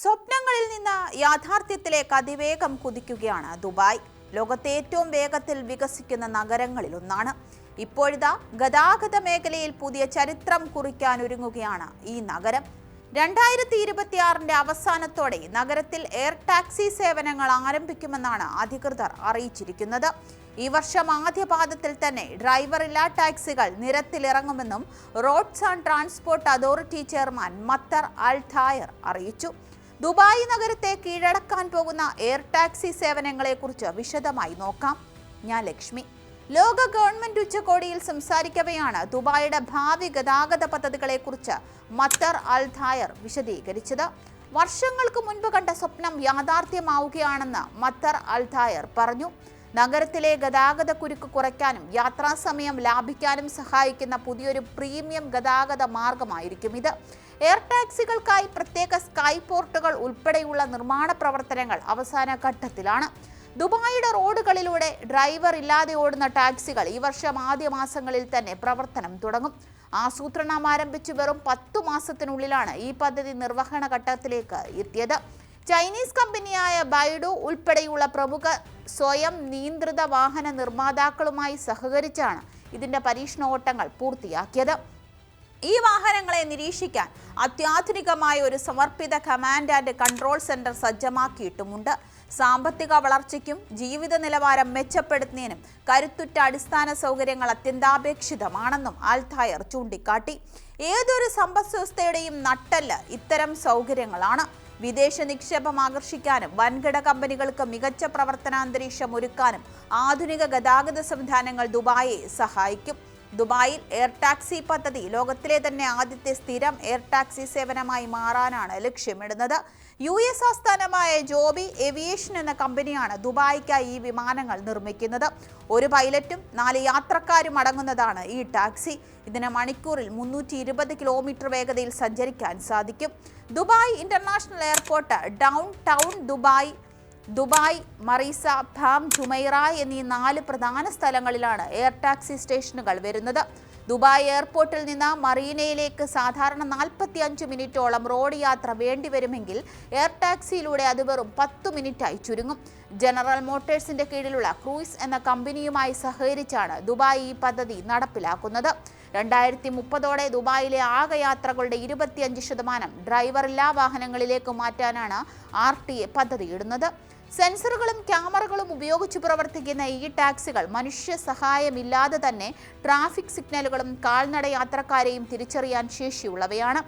സ്വപ്നങ്ങളിൽ നിന്ന് യാഥാർത്ഥ്യത്തിലേക്ക് അതിവേഗം കുതിക്കുകയാണ് ദുബായ്. ലോകത്തെ ഏറ്റവും വേഗത്തിൽ വികസിക്കുന്ന നഗരങ്ങളിൽ ഒന്നാണ്. ഇപ്പോഴിതാ ഗതാഗത മേഖലയിൽ പുതിയ ചരിത്രം കുറിക്കാൻ ഒരുങ്ങുകയാണ് ഈ നഗരം. രണ്ടായിരത്തി ഇരുപത്തിയാറിന്റെ അവസാനത്തോടെ നഗരത്തിൽ എയർ ടാക്സി സേവനങ്ങൾ ആരംഭിക്കുമെന്നാണ് അധികൃതർ അറിയിച്ചിരിക്കുന്നത്. ഈ വർഷം ആദ്യപാദത്തിൽ തന്നെ ഡ്രൈവറില്ലാ ടാക്സികൾ നിരത്തിലിറങ്ങുമെന്നും roads and transport authority chairman Mattar Al Tayer അറിയിച്ചു. ദുബായ് നഗരത്തെ കീഴടക്കാൻ പോകുന്ന എയർ ടാക്സി സേവനങ്ങളെക്കുറിച്ച് വിശദമായി നോക്കാം. ഞാൻ ലക്ഷ്മി. ലോക ഗവൺമെന്റ് ഉച്ചകോടിയിൽ സംസാരിക്കവെയാണ് ദുബായിയുടെ ഭാവി ഗതാഗത പദ്ധതികളെക്കുറിച്ച് മത്തർ അൽ ധായർ വിശദീകരിച്ചത്. വർഷങ്ങൾക്ക് മുൻപ് കണ്ട സ്വപ്നം യാഥാർത്ഥ്യമാവുകയാണെന്ന് മത്തർ അൽ ധായർ പറഞ്ഞു. നഗരത്തിലെ ഗതാഗത കുരുക്ക് കുറയ്ക്കാനും യാത്രാസമയം ലാഭിക്കാനും സഹായിക്കുന്ന പുതിയൊരു പ്രീമിയം ഗതാഗത മാർഗമായിരിക്കും ഇത്. എയർ ടാക്സികൾക്കായി പ്രത്യേക സ്കൈ പോർട്ടുകൾ ഉൾപ്പെടെയുള്ള നിർമ്മാണ പ്രവർത്തനങ്ങൾ അവസാന ഘട്ടത്തിലാണ്. ദുബായിയുടെ റോഡുകളിലൂടെ ഡ്രൈവർ ഇല്ലാതെ ഓടുന്ന ടാക്സികൾ ഈ വർഷം ആദ്യ മാസങ്ങളിൽ തന്നെ പ്രവർത്തനം തുടങ്ങും. ആസൂത്രണം ആരംഭിച്ച് വെറും പത്തു മാസത്തിനുള്ളിലാണ് ഈ പദ്ധതി നിർവഹണ ഘട്ടത്തിലേക്ക് എത്തിയത്. ചൈനീസ് കമ്പനിയായ ബൈഡു ഉൾപ്പെടെയുള്ള പ്രമുഖ സ്വയം നിയന്ത്രിത വാഹന നിർമ്മാതാക്കളുമായി സഹകരിച്ചാണ് ഇതിന്റെ പരീക്ഷണ ഓട്ടങ്ങൾ പൂർത്തിയാക്കിയത്. ഈ വാഹനങ്ങളെ നിരീക്ഷിക്കാൻ അത്യാധുനികമായ ഒരു സമർപ്പിത കമാൻഡ് ആൻഡ് കൺട്രോൾ സെന്റർ സജ്ജമാക്കിയിട്ടുമുണ്ട്. സാമ്പത്തിക വളർച്ചയ്ക്കും ജീവിത നിലവാരം മെച്ചപ്പെടുത്തുന്നതിനും കരുത്തുറ്റ അടിസ്ഥാന സൗകര്യങ്ങൾ അത്യന്താപേക്ഷിതമാണെന്നും ആൽഥായർ ചൂണ്ടിക്കാട്ടി. ഏതൊരു സമ്പദ് വ്യവസ്ഥയുടെയും നട്ടൽ ഇത്തരം സൗകര്യങ്ങളാണ്. വിദേശ നിക്ഷേപം ആകർഷിക്കാനും വൻകിട കമ്പനികൾക്ക് മികച്ച പ്രവർത്തനാന്തരീക്ഷം ഒരുക്കാനും ആധുനിക ഗതാഗത സംവിധാനങ്ങൾ ദുബായെ സഹായിക്കും. ദുബായിൽ എയർ ടാക്സി പദ്ധതി ലോകത്തിലെ തന്നെ ആദ്യത്തെ സ്ഥിരം എയർ ടാക്സി സേവനമായി മാറാനാണ് ലക്ഷ്യമിടുന്നത്. യു എസ് ആസ്ഥാനമായ ജോബി ഏവിയേഷൻ എന്ന കമ്പനിയാണ് ദുബായിക്കായി ഈ വിമാനങ്ങൾ നിർമ്മിക്കുന്നത്. ഒരു പൈലറ്റും നാല് യാത്രക്കാരും അടങ്ങുന്നതാണ് ഈ ടാക്സി. ഇതിന് മണിക്കൂറിൽ മുന്നൂറ്റി ഇരുപത് കിലോമീറ്റർ വേഗതയിൽ സഞ്ചരിക്കാൻ സാധിക്കും. Dubai international airport down town Dubai Dubai Marina ഭാം Jumeirah എന്നീ നാല് പ്രധാന സ്ഥലങ്ങളിലാണ് എയർ ടാക്സി സ്റ്റേഷനുകൾ വരുന്നത്. ദുബായ് എയർപോർട്ടിൽ നിന്ന് മറീനയിലേക്ക് സാധാരണ നാൽപ്പത്തി അഞ്ച് മിനിറ്റോളം റോഡ് യാത്ര വേണ്ടിവരുമെങ്കിൽ എയർ ടാക്സിയിലൂടെ അത് വെറും പത്ത് മിനിറ്റായി ചുരുങ്ങും. ജനറൽ മോട്ടേഴ്സിന്റെ കീഴിലുള്ള ക്രൂയിസ് എന്ന കമ്പനിയുമായി സഹകരിച്ചാണ് ദുബായ് ഈ പദ്ധതി നടപ്പിലാക്കുന്നത്. രണ്ടായിരത്തി മുപ്പതോടെ ദുബായിലെ ആകെ യാത്രകളുടെ ഇരുപത്തിയഞ്ച് ശതമാനം ഡ്രൈവറില്ലാ വാഹനങ്ങളിലേക്ക് മാറ്റാനാണ് ആർ ടി എ പദ്ധതിയിടുന്നത്. സെൻസറുകളും ക്യാമറകളും ഉപയോഗിച്ച് പ്രവർത്തിക്കുന്ന ഈ ടാക്സികൾ മനുഷ്യ സഹായമില്ലാതെ തന്നെ ട്രാഫിക് സിഗ്നലുകളും കാൽനട യാത്രക്കാരെയും തിരിച്ചറിയാൻ ശേഷിയുള്ളവയാണ്.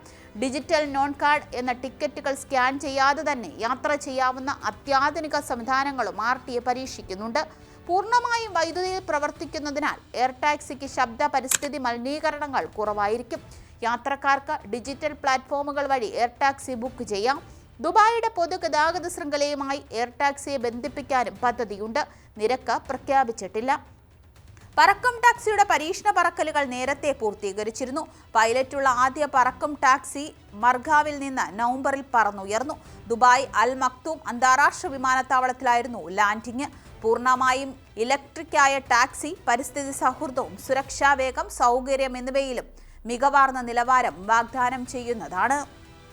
ഡിജിറ്റൽ നോൺ കാർഡ് എന്ന ടിക്കറ്റുകൾ സ്കാൻ ചെയ്യാതെ തന്നെ യാത്ര ചെയ്യാവുന്ന അത്യാധുനിക സംവിധാനങ്ങളും ആർ ടി എ പരീക്ഷിക്കുന്നുണ്ട്. പൂർണമായും വൈദ്യുതിയിൽ പ്രവർത്തിക്കുന്നതിനാൽ എയർ ടാക്സിക്ക് ശബ്ദ പരിസ്ഥിതി മലിനീകരണങ്ങൾ കുറവായിരിക്കും. യാത്രക്കാർക്ക് ഡിജിറ്റൽ പ്ലാറ്റ്ഫോമുകൾ വഴി എയർ ടാക്സി ബുക്ക് ചെയ്യാം. ദുബായിയുടെ പൊതുഗതാഗത ശൃംഖലയുമായി എയർ ടാക്സിയെ ബന്ധിപ്പിക്കാനും പദ്ധതിയുണ്ട്. നിരക്ക് പ്രഖ്യാപിച്ചിട്ടില്ല. പറക്കം ടാക്സിയുടെ പരീക്ഷണ പറക്കലുകൾ നേരത്തെ പൂർത്തീകരിച്ചിരുന്നു. പൈലറ്റുള്ള ആദ്യ പറക്കം ടാക്സി മർഗാവിൽ നിന്ന് നവംബറിൽ പറന്നുയർന്നു. ദുബായ് അൽ മക്തൂം അന്താരാഷ്ട്ര വിമാനത്താവളത്തിലായിരുന്നു ലാൻഡിംഗ് പൂർണമായും ഇലക്ട്രിക്കായ ടാക്സി പരിസ്ഥിതി സൗഹൃദവും സുരക്ഷാവേഗം സൗകര്യം എന്നിവയിലും മികവാർന്ന നിലവാരം വാഗ്ദാനം ചെയ്യുന്നതാണ്.